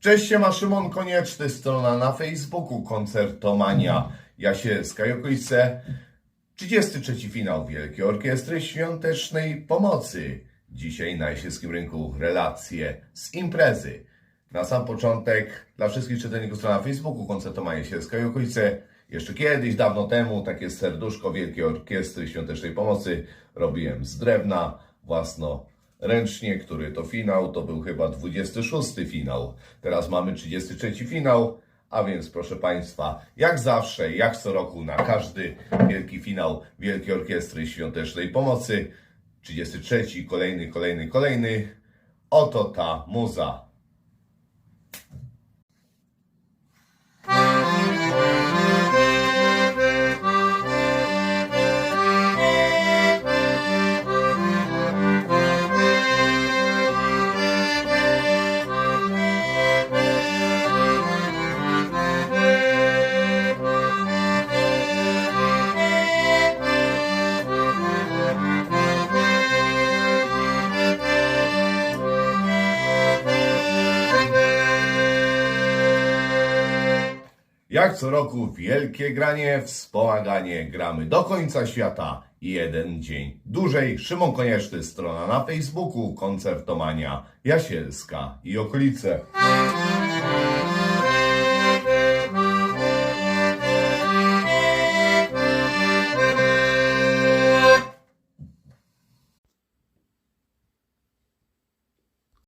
Cześć, siema Szymon Konieczny, strona na Facebooku, Koncertomania Jasielska i okolice. 33 finał Wielkiej Orkiestry Świątecznej Pomocy. Dzisiaj na Jasielskim Rynku relacje z imprezy. Na sam początek dla wszystkich czytelników strony na Facebooku, Koncertomania Jasielska i okolice. Jeszcze kiedyś, dawno temu, takie serduszko Wielkiej Orkiestry Świątecznej Pomocy robiłem z drewna, własno ręcznie, który to finał, to był chyba 26 finał. Teraz mamy 33 finał, a więc proszę Państwa, jak zawsze, jak co roku na każdy wielki finał Wielkiej Orkiestry Świątecznej Pomocy, 33, kolejny, kolejny, kolejny, oto ta muza. Jak co roku wielkie granie, wspomaganie, gramy do końca świata jeden dzień dłużej. Szymon Konieczny, strona na Facebooku, Koncertomania Jasielska i okolice.